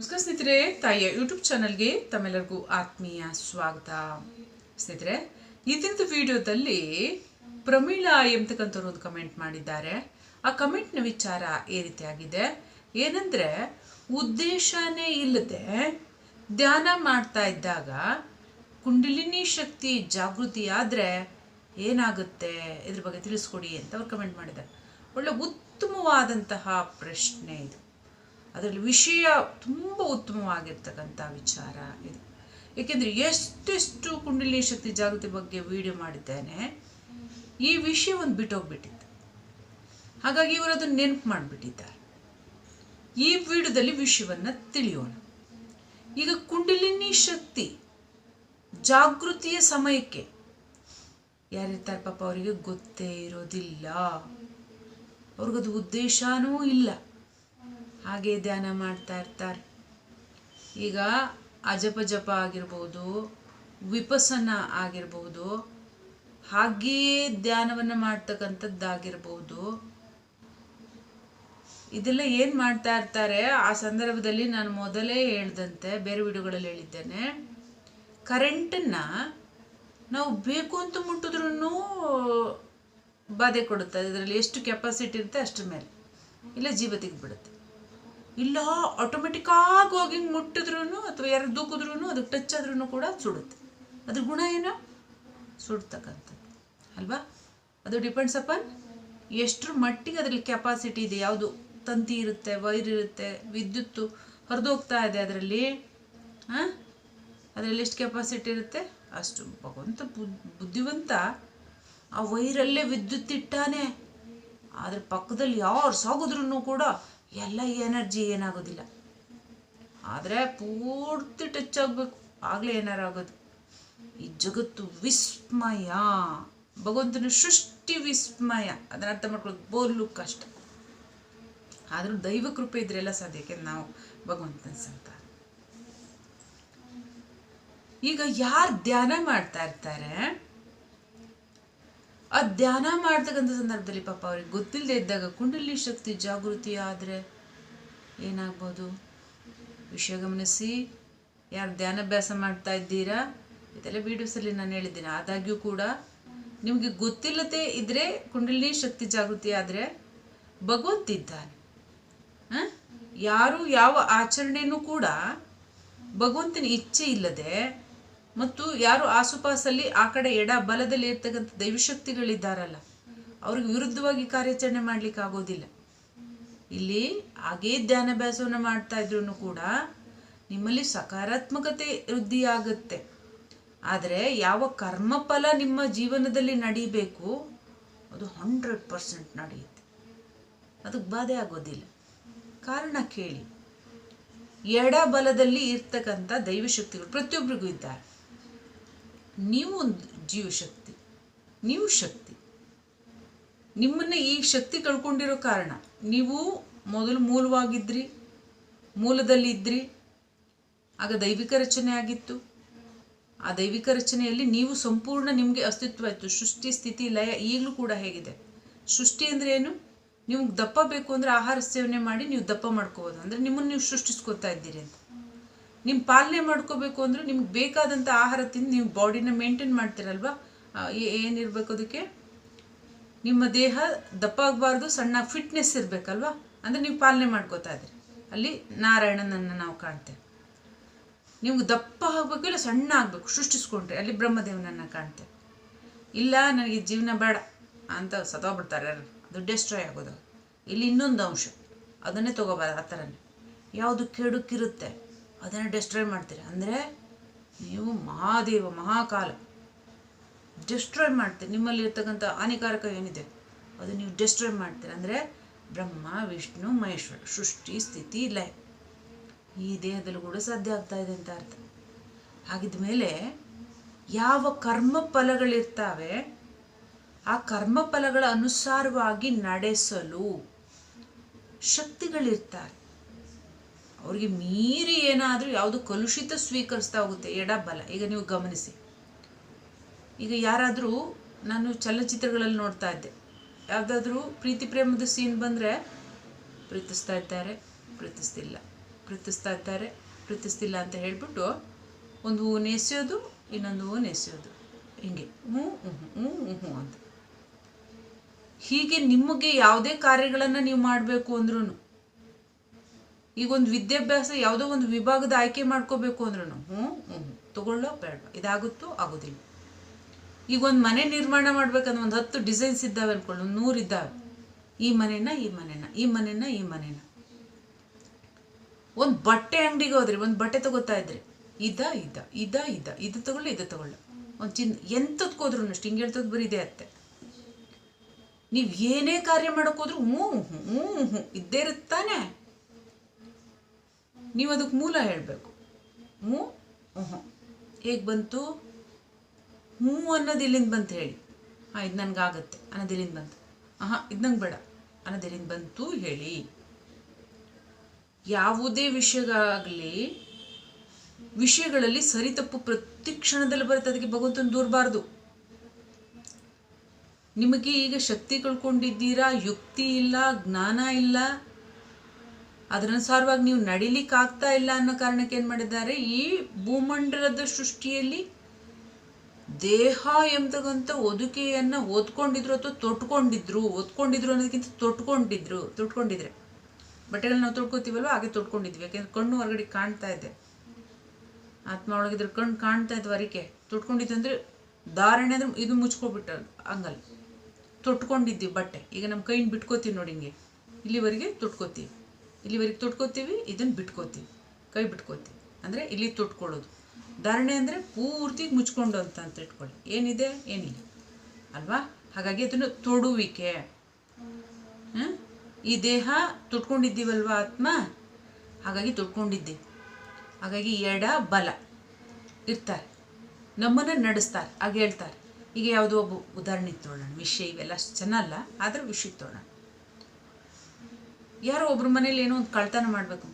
ನಮಸ್ಕಾರ ಸ್ನೇಹಿತರೆ, ತಾಯಿಯ ಯೂಟ್ಯೂಬ್ ಚಾನಲ್ಗೆ ತಮ್ಮೆಲ್ಲರಿಗೂ ಆತ್ಮೀಯ ಸ್ವಾಗತ. ಸ್ನೇಹಿತರೆ ಇದೊಂದು ವಿಡಿಯೋದಲ್ಲಿ ಪ್ರಮೀಳಾ ಎಂಬತಕ್ಕಂಥವ್ರು ಒಂದು ಕಮೆಂಟ್ ಮಾಡಿದ್ದಾರೆ. ಆ ಕಮೆಂಟ್ನ ವಿಚಾರ ಈ ರೀತಿಯಾಗಿದೆ. ಏನಂದ್ರೆ, ಉದ್ದೇಶನೇ ಇಲ್ಲದೆ ಧ್ಯಾನ ಮಾಡ್ತಾ ಇದ್ದಾಗ ಕುಂಡಲಿನಿ ಶಕ್ತಿ ಜಾಗೃತಿ ಆದರೆ ಏನಾಗುತ್ತೆ? ಇದ್ರ ಬಗ್ಗೆ ತಿಳಿಸ್ಕೊಡಿ ಅಂತ ಅವ್ರು ಕಮೆಂಟ್ ಮಾಡಿದ್ದಾರೆ. ಒಳ್ಳೆ ಉತ್ತಮವಾದಂತಹ ಪ್ರಶ್ನೆ ಇದು. ಅದರಲ್ಲಿ ವಿಷಯ ತುಂಬ ಉತ್ತಮವಾಗಿರ್ತಕ್ಕಂಥ ವಿಚಾರ ಇದು. ಏಕೆಂದರೆ ಎಷ್ಟೆಷ್ಟು ಕುಂಡಲಿ ಶಕ್ತಿ ಜಾಗೃತಿ ಬಗ್ಗೆ ವಿಡಿಯೋ ಮಾಡಿದ್ದೇನೆ, ಈ ವಿಷಯ ಒಂದು ಬಿಟ್ಟೋಗ್ಬಿಟ್ಟಿತ್ತು. ಹಾಗಾಗಿ ಇವರು ಅದನ್ನು ನೆನಪು ಮಾಡಿಬಿಟ್ಟಿದ್ದಾರೆ. ಈ ವಿಡಿಯೋದಲ್ಲಿ ವಿಷಯವನ್ನು ತಿಳಿಯೋಣ. ಈಗ ಕುಂಡಲಿನಿ ಶಕ್ತಿ ಜಾಗೃತಿಯ ಸಮಯಕ್ಕೆ ಯಾರಿರ್ತಾರೆ ಪಾಪ ಅವರಿಗೆ ಗೊತ್ತೇ ಇರೋದಿಲ್ಲ. ಅವ್ರಿಗದು ಉದ್ದೇಶನೂ ಇಲ್ಲ. ಹಾಗೆ ಧ್ಯಾನ ಮಾಡ್ತಾ ಇರ್ತಾರೆ. ಈಗ ಅಜಪ ಜಪ ಆಗಿರ್ಬೋದು, ವಿಪಸನ ಆಗಿರ್ಬೋದು, ಹಾಗೆಯೇ ಧ್ಯಾನವನ್ನು ಮಾಡ್ತಕ್ಕಂಥದ್ದಾಗಿರ್ಬೋದು. ಇದೆಲ್ಲ ಏನು ಮಾಡ್ತಾ ಇರ್ತಾರೆ? ಆ ಸಂದರ್ಭದಲ್ಲಿ ನಾನು ಮೊದಲೇ ಹೇಳ್ದಂತೆ, ಬೇರೆ ವಿಡಿಯೋಗಳಲ್ಲಿ ಹೇಳಿದ್ದೇನೆ. ಕರೆಂಟನ್ನು ನಾವು ಬೇಕು ಅಂತ ಮುಟ್ಟಿದ್ರೂ ಬಾಧೆ ಕೊಡುತ್ತೆ. ಇದರಲ್ಲಿ ಎಷ್ಟು ಕೆಪಾಸಿಟಿ ಇರುತ್ತೆ ಅಷ್ಟರ ಮೇಲೆ. ಇಲ್ಲ ಜೀವ ತೆಗೆದ್ಬಿಡುತ್ತೆ. ಇಲ್ಲ ಆಟೋಮೆಟಿಕ್ಕಾಗಿ ಹೋಗಿ ಮುಟ್ಟಿದ್ರೂ ಅಥವಾ ಯಾರು ದೂಕಿದ್ರೂ ಅದಕ್ಕೆ ಟಚ್ ಆದ್ರೂ ಕೂಡ ಸುಡುತ್ತೆ. ಅದ್ರ ಗುಣ ಏನು? ಸುಡ್ತಕ್ಕಂಥದ್ದು. ಅಲ್ವಾ? ಅದು ಡಿಪೆಂಡ್ಸ್ ಅಪಾನ್ ಎಷ್ಟರ ಮಟ್ಟಿಗೆ ಅದರಲ್ಲಿ ಕೆಪಾಸಿಟಿ ಇದೆ. ಯಾವುದು ತಂತಿ ಇರುತ್ತೆ, ವೈರ್ ಇರುತ್ತೆ ವಿದ್ಯುತ್ತು ಹರಿದೋಗ್ತಾ ಇದೆ ಅದರಲ್ಲಿ ಹಾಂ ಅದರಲ್ಲಿ ಎಷ್ಟು ಕೆಪಾಸಿಟಿ ಇರುತ್ತೆ? ಅಷ್ಟು. ಭಗವಂತ ಬುದ್ಧಿವಂತ ಆ ವೈರಲ್ಲೇ ವಿದ್ಯುತ್ ಇಟ್ಟಾನೆ. ಅದ್ರ ಪಕ್ಕದಲ್ಲಿ ಯಾರು ಸಾಗಿದ್ರೂ ಕೂಡ ಎಲ್ಲ ಎನರ್ಜಿ ಏನಾಗೋದಿಲ್ಲ. ಆದರೆ ಪೂರ್ತಿ ಟಚ್ ಆಗಬೇಕು. ಆಗಲೇ ಏನಾರು ಆಗೋದು. ಈ ಜಗತ್ತು ವಿಸ್ಮಯ. ಭಗವಂತನ ಸೃಷ್ಟಿ ವಿಸ್ಮಯ. ಅದನ್ನ ಅರ್ಥ ಮಾಡ್ಕೊಳ್ಳೋದು ಬೋರ್ಲು ಕಷ್ಟ. ಆದರೂ ದೈವ ಕೃಪೆ ಇದ್ರೆಲ್ಲ ಸಾಧ್ಯ, ಯಾಕೆಂದ್ರೆ ನಾವು ಭಗವಂತನ ಸಂತ ಈಗ ಯಾರು ಧ್ಯಾನ ಮಾಡ್ತಾ ಇರ್ತಾರೆ? ಆ ಧ್ಯಾನ ಮಾಡ್ತಕ್ಕಂಥ ಸಂದರ್ಭದಲ್ಲಿ ಪಾಪ ಅವ್ರಿಗೆ ಗೊತ್ತಿಲ್ಲದೆ ಇದ್ದಾಗ ಕುಂಡಲಿ ಶಕ್ತಿ ಜಾಗೃತಿ ಆದರೆ ಏನಾಗ್ಬೋದು? ವಿಷಯ ಗಮನಿಸಿ. ಯಾರು ಧ್ಯಾನಾಭ್ಯಾಸ ಮಾಡ್ತಾ ಇದ್ದೀರಾ? ಇದೆಲ್ಲ ವೀಡಿಯೋಸಲ್ಲಿ ನಾನು ಹೇಳಿದ್ದೀನಿ. ಆದಾಗ್ಯೂ ಕೂಡ ನಿಮಗೆ ಗೊತ್ತಿಲ್ಲದೆ ಇದ್ರೆ ಕುಂಡಲಿ ಶಕ್ತಿ ಜಾಗೃತಿ ಆದರೆ ಭಗವಂತಿದ್ದಾನೆ ಇದ್ದಾನೆ ಯಾರು ಯಾವ ಆಚರಣೆಯೂ ಕೂಡ ಭಗವಂತನ ಇಚ್ಛೆ ಇಲ್ಲದೆ ಮತ್ತು ಯಾರು ಆಸುಪಾಸಲ್ಲಿ ಆ ಕಡೆ ಎಡ ಬಲದಲ್ಲಿ ಇರ್ತಕ್ಕಂಥ ದೈವಶಕ್ತಿಗಳಿದ್ದಾರಲ್ಲ, ಅವ್ರಿಗೆ ವಿರುದ್ಧವಾಗಿ ಕಾರ್ಯಾಚರಣೆ ಮಾಡ್ಲಿಕ್ಕೆ ಆಗೋದಿಲ್ಲ. ಇಲ್ಲಿ ಹಾಗೇ ಧ್ಯಾನಾಭ್ಯಾಸವನ್ನು ಮಾಡ್ತಾ ಇದ್ರು ಕೂಡ ನಿಮ್ಮಲ್ಲಿ ಸಕಾರಾತ್ಮಕತೆ ವೃದ್ಧಿಯಾಗುತ್ತೆ. ಆದರೆ ಯಾವ ಕರ್ಮಫಲ ನಿಮ್ಮ ಜೀವನದಲ್ಲಿ ನಡೀಬೇಕು, ಅದು ಹಂಡ್ರೆಡ್ ಪರ್ಸೆಂಟ್ ನಡೆಯುತ್ತೆ. ಅದಕ್ಕೆ ಬಾಧೆ ಆಗೋದಿಲ್ಲ. ಕಾರಣ ಕೇಳಿ. ಎಡ ಬಲದಲ್ಲಿ ಇರ್ತಕ್ಕಂಥ ದೈವಶಕ್ತಿಗಳು ಪ್ರತಿಯೊಬ್ಬರಿಗೂ ಇದ್ದಾರೆ. ನೀವು ಒಂದು ಜೀವಶಕ್ತಿ ನೀವು ಶಕ್ತಿ. ನಿಮ್ಮನ್ನು ಈ ಶಕ್ತಿ ಕಳ್ಕೊಂಡಿರೋ ಕಾರಣ ನೀವು ಮೊದಲು ಮೂಲವಾಗಿದ್ರಿ ಮೂಲದಲ್ಲಿ ಇದ್ರಿ ಆಗ ದೈವಿಕ ರಚನೆ ಆಗಿತ್ತು. ಆ ದೈವಿಕ ರಚನೆಯಲ್ಲಿ ನೀವು ಸಂಪೂರ್ಣ ನಿಮಗೆ ಅಸ್ತಿತ್ವ ಇತ್ತು ಸೃಷ್ಟಿ, ಸ್ಥಿತಿ, ಲಯ ಈಗಲೂ ಕೂಡ ಹೇಗಿದೆ. ಸೃಷ್ಟಿ ಅಂದರೆ ಏನು? ನಿಮ್ಗೆ ದಪ್ಪ ಬೇಕು ಅಂದರೆ ಆಹಾರ ಸೇವನೆ ಮಾಡಿ ನೀವು ದಪ್ಪ ಮಾಡ್ಕೋಬೋದು. ಅಂದರೆ ನಿಮ್ಮನ್ನು ನೀವು ಸೃಷ್ಟಿಸ್ಕೊತಾ ಇದ್ದೀರಿ ಅಂತ. ನಿಮ್ಮ ಪಾಲನೆ ಮಾಡ್ಕೋಬೇಕು ಅಂದರೆ ನಿಮ್ಗೆ ಬೇಕಾದಂಥ ಆಹಾರ ತಿಂದು ನೀವು ಬಾಡಿನ ಮೇಂಟೈನ್ ಮಾಡ್ತೀರಲ್ವಾ? ಏನಿರಬೇಕು ಅದಕ್ಕೆ? ನಿಮ್ಮ ದೇಹ ದಪ್ಪ ಆಗಬಾರ್ದು ಸಣ್ಣ ಫಿಟ್ನೆಸ್ ಇರಬೇಕಲ್ವಾ? ಅಂದರೆ ನೀವು ಪಾಲನೆ ಮಾಡ್ಕೋತಾ ಇದ್ರಿ. ಅಲ್ಲಿ ನಾರಾಯಣನನ್ನು ನಾವು ಕಾಣ್ತೇವೆ. ನಿಮ್ಗೆ ದಪ್ಪ ಆಗಬೇಕು ಇಲ್ಲ ಸಣ್ಣ ಆಗಬೇಕು, ಸೃಷ್ಟಿಸ್ಕೊಂಡ್ರೆ ಅಲ್ಲಿ ಬ್ರಹ್ಮದೇವನನ್ನು ಕಾಣ್ತೇವೆ. ಇಲ್ಲ, ನನಗೆ ಜೀವನ ಬೇಡ ಅಂತ ಸತೋಗ್ಬಿಡ್ತಾರೆ ಅದು ಡೆಸ್ಟ್ರಾಯ್ ಆಗೋದು. ಇಲ್ಲಿ ಇನ್ನೊಂದು ಅಂಶ. ಅದನ್ನೇ ತೊಗೋಬಾರ್ದು, ಆ ಥರನೇ. ಯಾವುದು ಕೆಡುಕಿರುತ್ತೆ? ಅದನ್ನು ಡೆಸ್ಟ್ರಾಯ್ ಮಾಡ್ತೀರಿ. ಅಂದರೆ ನೀವು ಮಹಾದೇವ, ಮಹಾಕಾಲ ಡೆಸ್ಟ್ರಾಯ್ ಮಾಡ್ತೀರಿ. ನಿಮ್ಮಲ್ಲಿ ಇರ್ತಕ್ಕಂಥ ಹಾನಿಕಾರಕ ಏನಿದೆ, ಅದು ನೀವು ಡೆಸ್ಟ್ರಾಯ್ ಮಾಡ್ತೀರಿ. ಅಂದರೆ ಬ್ರಹ್ಮ, ವಿಷ್ಣು, ಮಹೇಶ್ವರ, ಸೃಷ್ಟಿ, ಸ್ಥಿತಿ, ಲಯ. ಈ ದೇಹದಲ್ಲೂ ಕೂಡ ಸಾಧ್ಯ ಆಗ್ತಾ ಇದೆ ಅಂತ ಅರ್ಥ. ಹಾಗಿದ ಮೇಲೆ ಯಾವ ಕರ್ಮ ಫಲಗಳಿರ್ತಾವೆ, ಆ ಕರ್ಮ ಫಲಗಳ ಅನುಸಾರವಾಗಿ ನಡೆಸಲು ಶಕ್ತಿಗಳಿರ್ತಾರೆ. ಅವ್ರಿಗೆ ಮೀರಿ ಏನಾದರೂ ಯಾವುದು ಕಲುಷಿತ ಸ್ವೀಕರಿಸ್ತಾ ಹೋಗುತ್ತೆ, ಎಡ ಬಲ. ಈಗ ನೀವು ಗಮನಿಸಿ. ಈಗ ಯಾರಾದರೂ ನಾನು ಚಲನಚಿತ್ರಗಳಲ್ಲಿ ನೋಡ್ತಾ ಇದ್ದೆ. ಯಾವುದಾದ್ರೂ ಪ್ರೀತಿ ಪ್ರೇಮದ ಸೀನ್ ಬಂದರೆ ಪ್ರೀತಿಸ್ತಾ ಇದ್ದಾರೆ, ಪ್ರೀತಿಸ್ತಿಲ್ಲ. ಪ್ರೀತಿಸ್ತಾ ಇದ್ದಾರೆ, ಪ್ರೀತಿಸ್ತಿಲ್ಲ ಅಂತ ಹೇಳಿಬಿಟ್ಟು ಒಂದು ಹೂವು ನೆಸೆಯೋದು ಇನ್ನೊಂದು ಹೂವು ನೆಸೆಯೋದು ಹಿಂಗೆ ಹ್ಞೂ ಹ್ಞೂ ಹ್ಞೂ ಹ್ಞೂ ಅಂತ. ಹೀಗೆ ನಿಮಗೆ ಯಾವುದೇ ಕಾರ್ಯಗಳನ್ನು ನೀವು ಮಾಡಬೇಕು ಅಂದ್ರೂ ಈಗ ಒಂದು ವಿದ್ಯಾಭ್ಯಾಸ ಯಾವುದೋ ಒಂದು ವಿಭಾಗದ ಆಯ್ಕೆ ಮಾಡ್ಕೋಬೇಕು ಅಂದ್ರೂ ಹ್ಞೂ ಹ್ಞೂ ತಗೊಳ್ಳೋ ಬೇಡ ಇದಾಗುತ್ತೋ ಆಗೋದಿಲ್ಲ. ಈಗ ಒಂದು ಮನೆ ನಿರ್ಮಾಣ ಮಾಡ್ಬೇಕಂದ್ರೆ ಒಂದು ಹತ್ತು ಡಿಸೈನ್ಸ್ ಇದ್ದಾವೆ ಅನ್ಕೊಳ್ಳಿ ಒಂದು ನೂರು ಇದ್ದಾವೆ. ಈ ಮನೆನ ಈ ಮನೆನ ಈ ಮನೆನ ಈ ಮನೆನ. ಒಂದು ಬಟ್ಟೆ ಅಂಗಡಿಗೆ ಹೋದ್ರಿ, ಒಂದು ಬಟ್ಟೆ ತಗೋತಾ ಇದ್ರಿ. ಇದ ಇದ ಇದ ಇದ, ಇದು ತಗೊಳ್ಳಿ ಇದು ತಗೊಳ್ಳಿ. ಒಂದು ಚಿನ್ ಎಂತದ್ಕೋದ್ರು ಅಷ್ಟು ಹಿಂಗೆ ಹೇಳ್ತದ್ ಬರೀ ಇದೆ ಅತ್ತೆ. ನೀವು ಏನೇ ಕಾರ್ಯ ಮಾಡೋಕ್ಕೋದ್ರು ಹ್ಞೂ ಹ್ಞೂ ಹ್ಞೂ ಹ್ಞೂ ಇದ್ದೇ ಇರುತ್ತಾನೆ ನೀವು ಅದಕ್ಕೆ ಮೂಲ ಹೇಳಬೇಕು. ಹ್ಞೂ ಹ್ಞೂ ಹೇಗೆ ಬಂತು? ಹ್ಞೂ ಅನ್ನೋದು ಇಲ್ಲಿಂದ ಬಂತು ಹೇಳಿ. ಹಾಂ, ಇದು ನನಗಾಗತ್ತೆ. ಅನ್ನೋದು ಇಲ್ಲಿಂದ ಬಂತು. ಹಾಂ ಇದು ನಂಗೆ ಬೇಡ. ಅನ್ನೋದು ಇಲ್ಲಿಂದ ಬಂತು ಹೇಳಿ. ಯಾವುದೇ ವಿಷಯಗಾಗಲಿ, ವಿಷಯಗಳಲ್ಲಿ ಸರಿ ತಪ್ಪು ಪ್ರತಿ ಕ್ಷಣದಲ್ಲಿ ಬರುತ್ತೆ. ಅದಕ್ಕೆ ಭಗವಂತನ ದೂರಬಾರ್ದು. ನಿಮಗೆ ಈಗ ಶಕ್ತಿ ಕಳ್ಕೊಂಡಿದ್ದೀರಾ? ಯುಕ್ತಿ ಇಲ್ಲ, ಜ್ಞಾನ ಇಲ್ಲ. ಅದರನುಸಾರವಾಗಿ ನೀವು ನಡಿಲಿಕ್ಕೆ ಆಗ್ತಾ ಇಲ್ಲ ಅನ್ನೋ ಕಾರಣಕ್ಕೆ ಏನು ಮಾಡಿದ್ದಾರೆ? ಈ ಭೂಮಂಡಲದ ಸೃಷ್ಟಿಯಲ್ಲಿ ದೇಹ ಎಂಬತಕ್ಕಂಥ ಒದುಕೆಯನ್ನು ಓದ್ಕೊಂಡಿದ್ರು ಅಥವಾ ತೊಟ್ಕೊಂಡಿದ್ರು? ಓದ್ಕೊಂಡಿದ್ರು ಅನ್ನೋದಕ್ಕಿಂತ ತೊಟ್ಕೊಂಡಿದ್ರು, ತೊಟ್ಕೊಂಡಿದ್ರೆ. ಬಟ್ಟೆಗಳನ್ನ ನಾವು ತೊಟ್ಕೋತೀವಲ್ವ? ಹಾಗೆ ತೊಟ್ಕೊಂಡಿದ್ವಿ. ಯಾಕೆಂದ್ರೆ ಕಣ್ಣು ಹೊರಗಡೆ ಕಾಣ್ತಾ ಇದೆ. ಆತ್ಮ ಒಳಗಿದ್ರೆ ಕಣ್ಣು ಕಾಣ್ತಾ ಇದ್ವು ಅರಿಕೆ. ತೊಟ್ಕೊಂಡಿದ್ದು ಅಂದರೆ ಧಾರಣೆ ಅಂದ್ರೆ ಇದು ಮುಚ್ಕೊಬಿಟ್ಟ ಹಂಗಲ್ಲ. ತೊಟ್ಕೊಂಡಿದ್ದೀವಿ ಬಟ್ಟೆ. ಈಗ ನಮ್ಮ ಕೈಯಿಂದ ಬಿಟ್ಕೋತೀವಿ ನೋಡಿ ಹಿಂಗೆ. ಇಲ್ಲಿವರೆಗೆ ತೊಟ್ಕೋತೀವಿ. ಇಲ್ಲಿವರೆಗೆ ತೊಟ್ಕೋತೀವಿ, ಇದನ್ನು ಬಿಟ್ಕೋತೀವಿ, ಕೈ ಬಿಟ್ಕೋತೀವಿ. ಅಂದರೆ ಇಲ್ಲಿ ತೊಟ್ಕೊಳ್ಳೋದು. ಧಾರಣೆ ಅಂದರೆ ಪೂರ್ತಿ ಮುಚ್ಕೊಂಡು ಅಂತ ಅಂತ ಇಟ್ಕೊಳ್ಳಿ. ಏನಿದೆ? ಏನಿಲ್ಲ. ಅಲ್ವಾ? ಹಾಗಾಗಿ ಅದನ್ನು ತೊಡುವಿಕೆ? ಈ ದೇಹ ತೊಟ್ಕೊಂಡಿದ್ದೀವಲ್ವಾ ಆತ್ಮ? ಹಾಗಾಗಿ ತೊಟ್ಕೊಂಡಿದ್ದೆ. ಹಾಗಾಗಿ ಎಡ ಬಲ ಇರ್ತಾರೆ. ನಮ್ಮನ್ನು ನಡೆಸ್ತಾರೆ. ಹಾಗೆ ಹೇಳ್ತಾರೆ. ಈಗ ಯಾವುದೋ ಒಬ್ಬ ಉದಾಹರಣೆ ತೊಗೊಳ್ಳೋಣ ವಿಷಯ ಇವೆಲ್ಲ ಚೆನ್ನಲ್ಲ ಆದರೆ ವಿಷಯ ತೊಗೊಳ್ಳೋಣ ಯಾರೋ ಒಬ್ರ ಮನೇಲಿ ಏನೋ ಒಂದು ಕಳ್ತನ ಮಾಡಬೇಕು.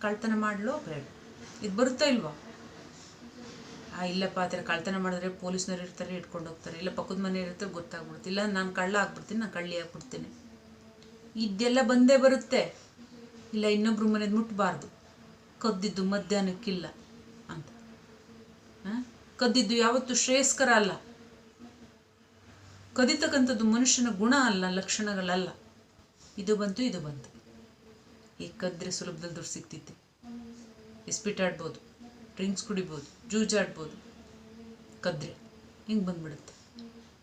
ಕಳ್ತನ ಮಾಡಲೋ ಬೇಡ. ಇದು ಬರುತ್ತಾ ಇಲ್ವಾ? ಆ, ಇಲ್ಲಪ್ಪ, ಆ ಥರ ಕಳ್ತನ ಮಾಡಿದ್ರೆ ಪೊಲೀಸ್ನವ್ರು ಇರ್ತಾರೆ ಇಟ್ಕೊಂಡು ಹೋಗ್ತಾರೆ. ಇಲ್ಲ ಪಕ್ಕದ ಮನೆ ಇರ್ತಾರೆ, ಗೊತ್ತಾಗ್ಬಿಡುತ್ತೆ. ಇಲ್ಲ ನಾನು ಕಳ್ಳ ಆಗ್ಬಿಡ್ತೀನಿ, ನಾನು ಕಳ್ಳಿ ಆಗ್ಬಿಡ್ತೀನಿ. ಇದೆಲ್ಲ ಬಂದೇ ಬರುತ್ತೆ. ಇಲ್ಲ ಇನ್ನೊಬ್ರು ಮನೇದು ಮುಟ್ಟಬಾರ್ದು ಕದ್ದಿದ್ದು ಮಧ್ಯಾಹ್ನಕ್ಕಿಲ್ಲ ಅಂತ. ಆ? ಕದ್ದಿದ್ದು ಯಾವತ್ತೂ ಶ್ರೇಯಸ್ಕರ ಅಲ್ಲ. ಕದಿತಕ್ಕಂಥದ್ದು ಮನುಷ್ಯನ ಗುಣ ಅಲ್ಲ, ಲಕ್ಷಣಗಳಲ್ಲ. ಇದು ಬಂತು ಇದು ಬಂತು. ಈಗ ಕದ್ರೆ ಸುಲಭದಲ್ಲಿ ದುಡ್ಡು ಸಿಗ್ತಿತ್ತು. ಇಸ್ಪಿಟಾಡ್ಬೋದು ಡ್ರಿಂಕ್ಸ್ ಕುಡಿಬೋದು, ಜೂಜಾಡ್ಬೋದು. ಕದ್ರೆ, ಹಿಂಗೆ ಬಂದ್ಬಿಡುತ್ತೆ.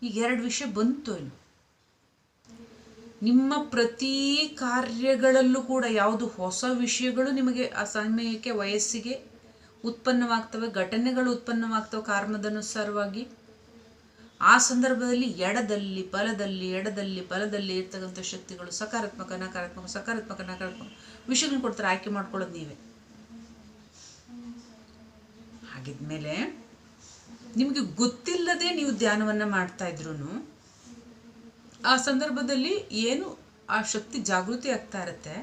ಈಗ ಎರಡು ವಿಷಯ ಬಂತು ಇನ್ನು ನಿಮ್ಮ ಪ್ರತಿ ಕಾರ್ಯಗಳಲ್ಲೂ ಕೂಡ ಯಾವುದು ಹೊಸ ವಿಷಯಗಳು ನಿಮಗೆ ಆ ಸಮಯಕ್ಕೆ ವಯಸ್ಸಿಗೆ ಉತ್ಪನ್ನವಾಗ್ತವೆ, ಘಟನೆಗಳು ಉತ್ಪನ್ನವಾಗ್ತವೆ ಕಾರಣದನುಸಾರವಾಗಿ ಆ ಸಂದರ್ಭದಲ್ಲಿ ಎಡದಲ್ಲಿ, ಬಲದಲ್ಲಿ ಎಡದಲ್ಲಿ, ಬಲದಲ್ಲಿ ಇರ್ತಕ್ಕಂಥ ಶಕ್ತಿಗಳು ಸಕಾರಾತ್ಮಕ, ನಕಾರಾತ್ಮಕ ಸಕಾರಾತ್ಮಕ, ನಕಾರಾತ್ಮಕ ವಿಷಯಗಳನ್ನ ಕೊಡ್ತಾರೆ, ಆಯ್ಕೆ ಮಾಡ್ಕೊಳ್ಳೋದು ನೀವೇ. ಹಾಗಿದ್ಮೇಲೆ ನಿಮಗೆ ಗೊತ್ತಿಲ್ಲದೆ ನೀವು ಧ್ಯಾನವನ್ನು ಮಾಡ್ತಾ ಇದ್ರು ಆ ಸಂದರ್ಭದಲ್ಲಿ ಏನು ಆ ಶಕ್ತಿ ಜಾಗೃತಿ ಆಗ್ತಾ ಇರುತ್ತೆ,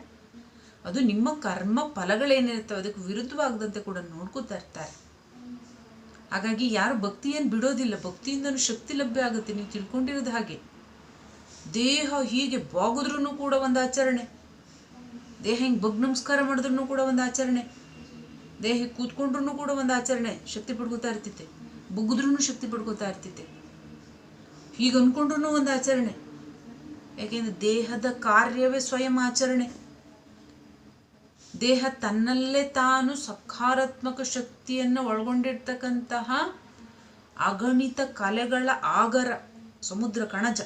ಅದು ನಿಮ್ಮ ಕರ್ಮ ಫಲಗಳೇನಿರ್ತವೆ ಅದಕ್ಕೆ ವಿರುದ್ಧವಾಗದಂತೆ ಕೂಡ ನೋಡ್ಕೋತಾ ಇರ್ತಾರೆ. ಹಾಗಾಗಿ ಯಾರು ಭಕ್ತಿ ಏನು ಬಿಡೋದಿಲ್ಲ, ಭಕ್ತಿಯಿಂದನೂ ಶಕ್ತಿ ಲಭ್ಯ ಆಗುತ್ತೆ, ನೀವು ತಿಳ್ಕೊಂಡಿರೋದು ಹಾಗೆ. ದೇಹ ಹೀಗೆ ಬಾಗಿದ್ರೂ ಕೂಡ ಒಂದು ಆಚರಣೆ. ದೇಹ ಹಿಂಗೆ ಬಗ್ ನಮಸ್ಕಾರ ಮಾಡಿದ್ರು ಕೂಡ ಒಂದು ಆಚರಣೆ. ದೇಹ ಕೂತ್ಕೊಂಡ್ರು ಕೂಡ ಒಂದು ಆಚರಣೆ. ಶಕ್ತಿ ಪಡ್ಕೋತಾ ಇರ್ತಿತ್ತೆ ಬುಗಿದ್ರೂ ಶಕ್ತಿ ಪಡ್ಕೋತಾ ಇರ್ತಿತ್ತೆ ಹೀಗೆ ಅಂದ್ಕೊಂಡ್ರೂ ಒಂದು ಆಚರಣೆ. ಯಾಕೆಂದ್ರೆ ದೇಹದ ಕಾರ್ಯವೇ ಸ್ವಯಂ ಆಚರಣೆ. ದೇಹ ತನ್ನಲ್ಲೇ ತಾನು ಸಕಾರಾತ್ಮಕ ಶಕ್ತಿಯನ್ನು ಒಳಗೊಂಡಿರ್ತಕ್ಕಂತಹ ಅಗಣಿತ ಕಲೆಗಳ ಆಗರ, ಸಮುದ್ರ ಕಣಜ.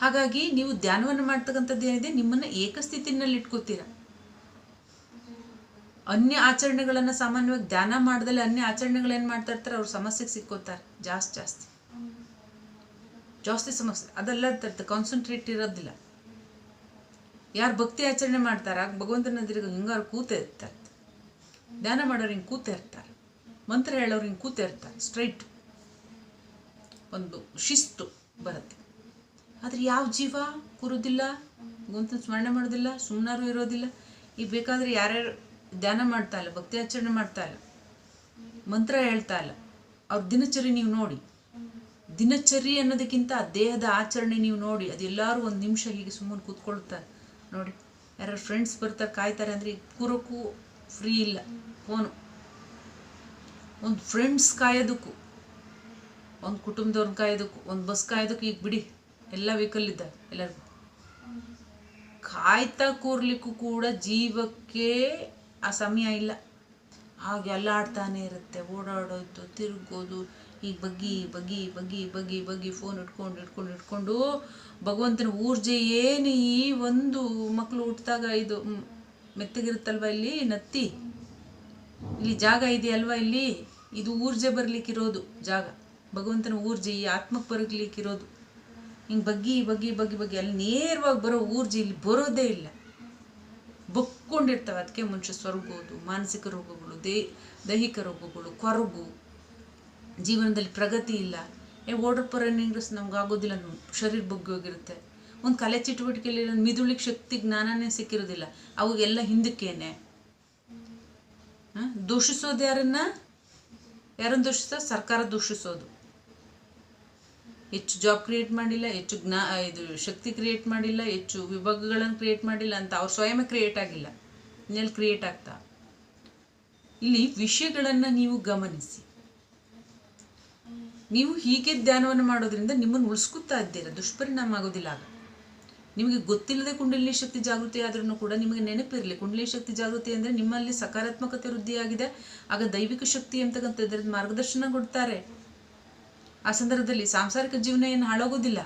ಹಾಗಾಗಿ ನೀವು ಧ್ಯಾನವನ್ನು ಮಾಡ್ತಕ್ಕಂಥದ್ದು ಏನಿದೆ? ನಿಮ್ಮನ್ನು ಏಕಸ್ಥಿತಿನಲ್ಲಿ ಇಟ್ಕೋತೀರ ಅನ್ಯ ಆಚರಣೆಗಳನ್ನು ಸಾಮಾನ್ಯವಾಗಿ ಧ್ಯಾನ ಮಾಡ್ದಲ್ಲಿ ಅನ್ಯ ಆಚರಣೆಗಳು ಏನು ಮಾಡ್ತಾ ಇರ್ತಾರೆ? ಅವ್ರ ಸಮಸ್ಯೆಗೆ ಸಿಕ್ಕೋತಾರೆ. ಜಾಸ್ತಿ ಜಾಸ್ತಿ. ಜಾಸ್ತಿ ಸಮಸ್ಯೆ. ಅದೆಲ್ಲ ಕಾನ್ಸಂಟ್ರೇಟ್ ಇರೋದಿಲ್ಲ. ಯಾರು ಭಕ್ತಿ ಆಚರಣೆ ಮಾಡ್ತಾರೆ, ಭಗವಂತನ ಎದುರಿಗೆ ಹಿಂಗಾರು ಕೂತೆ ಇರ್ತಾರೆ. ಧ್ಯಾನ ಮಾಡೋರು ಹಿಂಗೆ ಕೂತೇ ಇರ್ತಾರೆ. ಮಂತ್ರ ಹೇಳೋರು ಹಿಂಗೆ ಕೂತೇ ಇರ್ತಾರೆ ಸ್ಟ್ರೈಟ್ ಒಂದು ಶಿಸ್ತು ಬರುತ್ತೆ. ಆದರೆ ಯಾವ ಜೀವ ಕೂರೋದಿಲ್ಲ, ಭಗವಂತನ ಸ್ಮರಣೆ ಮಾಡೋದಿಲ್ಲ ಸುಮ್ಮನಾರು ಇರೋದಿಲ್ಲ. ಈಗ ಬೇಕಾದರೆ ಯಾರ್ಯಾರು ಧ್ಯಾನ ಮಾಡ್ತಾ ಇಲ್ಲ, ಭಕ್ತಿ ಆಚರಣೆ ಮಾಡ್ತಾ ಇಲ್ಲ, ಮಂತ್ರ ಹೇಳ್ತಾ ಇಲ್ಲ, ಅವ್ರ ದಿನಚರಿ ನೀವು ನೋಡಿ. ದಿನಚರಿ ಅನ್ನೋದಕ್ಕಿಂತ ದೇಹದ ಆಚರಣೆ ನೀವು ನೋಡಿ ಅದೆಲ್ಲರೂ ಒಂದು ನಿಮಿಷ ಹೀಗೆ ಸುಮ್ಮನೆ ಕೂತ್ಕೊಳ್ತಾರೆ ನೋಡಿ. ಯಾರು ಫ್ರೆಂಡ್ಸ್ ಬರ್ತಾ ಕಾಯ್ತಾರೆ ಅಂದರೆ ಈಗ ಕೂರೋಕ್ಕೂ ಫ್ರೀ ಇಲ್ಲ. ಫೋನು ಒಂದು ಫ್ರೆಂಡ್ಸ್ ಕಾಯೋದಕ್ಕೂ, ಒಂದು ಕುಟುಂಬದವ್ರನ್ನ ಕಾಯೋದಕ್ಕೂ, ಒಂದು ಬಸ್ ಕಾಯೋದಕ್ಕೂ ಈಗ ಬಿಡಿ, ಎಲ್ಲ ವೆಹಿಕಲ್ ಇದ್ದ ಎಲ್ಲರಿಗೂ. ಕಾಯ್ತಾ ಕೂರ್ಲಿಕ್ಕೂ ಕೂಡ ಜೀವಕ್ಕೆ ಆ ಸಮಯ ಇಲ್ಲ. ಹಾಗೆ ಅಲ್ಲಾಡ್ತಾನೆ ಇರುತ್ತೆ, ಓಡಾಡೋದು, ತಿರುಗೋದು ಈಗ ಬಗ್ಗಿ ಬಗ್ಗಿ ಬಗ್ಗಿ ಬಗ್ಗಿ ಬಗ್ಗಿ ಫೋನ್ ಇಟ್ಕೊಂಡು ಇಟ್ಕೊಂಡು ಇಟ್ಕೊಂಡು ಭಗವಂತನ ಊರ್ಜೆ ಏನು ಈ ಒಂದು ಮಕ್ಕಳು ಹುಟ್ಟಿದಾಗ ಇದು ಮೆತ್ತಗಿರುತ್ತಲ್ವ ಇಲ್ಲಿ? ನತ್ತಿ. ಇಲ್ಲಿ ಜಾಗ ಇದೆಯಲ್ವ ಇಲ್ಲಿ? ಇದು ಊರ್ಜೆ ಬರ್ಲಿಕ್ಕಿರೋದು ಜಾಗ. ಭಗವಂತನ ಊರ್ಜೆ ಈ ಆತ್ಮಕ್ಕೆ ಬರ್ಲಿಕ್ಕಿರೋದು ಹಿಂಗೆ ಬಗ್ಗಿ ಬಗ್ಗಿ ಬಗ್ಗಿ ಬಗ್ಗಿ ಅಲ್ಲಿ ನೇರವಾಗಿ ಬರೋ ಊರ್ಜೆ ಇಲ್ಲಿ ಬರೋದೇ ಇಲ್ಲ. ಬಕ್ಕೊಂಡಿರ್ತವೆ. ಅದಕ್ಕೆ ಮನುಷ್ಯ ಸ್ವರ್ಗೋದು ಮಾನಸಿಕ ರೋಗಗಳು, ದೇ, ದೈಹಿಕ ರೋಗಗಳು, ಕೊರಗು. ಜೀವನದಲ್ಲಿ ಪ್ರಗತಿ ಇಲ್ಲ. ಏ ಓಡರ್ ರನ್ನಿಂಗ್ ನಮ್ಗೆ ಆಗೋದಿಲ್ಲ. ಶರೀರ ಬಗ್ಗೆ ಹೋಗಿರುತ್ತೆ ಒಂದು ಕಲೆ ಚಟುವಟಿಕೆಯಲ್ಲಿ ಮಿದುಳಿಗೆ ಶಕ್ತಿ, ಜ್ಞಾನನೇ ಸಿಕ್ಕಿರೋದಿಲ್ಲ. ಅವಾಗೆಲ್ಲ ಹಿಂದಕ್ಕೇನೆ. ದೂಷಿಸೋದು ಯಾರನ್ನ? ಯಾರನ್ನು ದೂಷಿಸ ಸರ್ಕಾರ ದೂಷಿಸೋದು. ಹೆಚ್ಚು ಜಾಬ್ ಕ್ರಿಯೇಟ್ ಮಾಡಿಲ್ಲ, ಹೆಚ್ಚು ಜ್ಞಾ, ಇದು ಶಕ್ತಿ ಕ್ರಿಯೇಟ್ ಮಾಡಿಲ್ಲ, ಹೆಚ್ಚು ವಿಭಾಗಗಳನ್ನು ಕ್ರಿಯೇಟ್ ಮಾಡಿಲ್ಲ ಅಂತ ಅವ್ರು ಸ್ವಯಂ ಕ್ರಿಯೇಟ್ ಆಗಿಲ್ಲ. ಇನ್ನೆಲ್ಲಿ ಕ್ರಿಯೇಟ್ ಆಗ್ತಾ. ಇಲ್ಲಿ ವಿಷಯಗಳನ್ನು ನೀವು ಗಮನಿಸಿ. ನೀವು ಹೀಗೆ ಧ್ಯಾನವನ್ನು ಮಾಡೋದ್ರಿಂದ ನಿಮ್ಮನ್ನು ಉಳಿಸ್ಕೊತಾ ಇದ್ದೀರ? ದುಷ್ಪರಿಣಾಮ ಆಗೋದಿಲ್ಲ ಆಗ. ನಿಮಗೆ ಗೊತ್ತಿಲ್ಲದೆ ಕುಂಡಲಿನಿ ಶಕ್ತಿ ಜಾಗೃತಿ ಆದ್ರೂ ಕೂಡ ನಿಮಗೆ ನೆನಪಿರಲಿ. ಕುಂಡಲಿನಿ ಶಕ್ತಿ ಜಾಗೃತಿ ಅಂದರೆ ನಿಮ್ಮಲ್ಲಿ ಸಕಾರಾತ್ಮಕತೆ ವೃದ್ಧಿಯಾಗಿದೆ. ಆಗ ದೈವಿಕ ಶಕ್ತಿ ಅಂತಕ್ಕಂಥದ್ರದ ಮಾರ್ಗದರ್ಶನ ಕೊಡ್ತಾರೆ. ಆ ಸಂದರ್ಭದಲ್ಲಿ ಸಾಂಸಾರಿಕ ಜೀವನ ಏನು ಹಾಳಾಗೋದಿಲ್ಲ.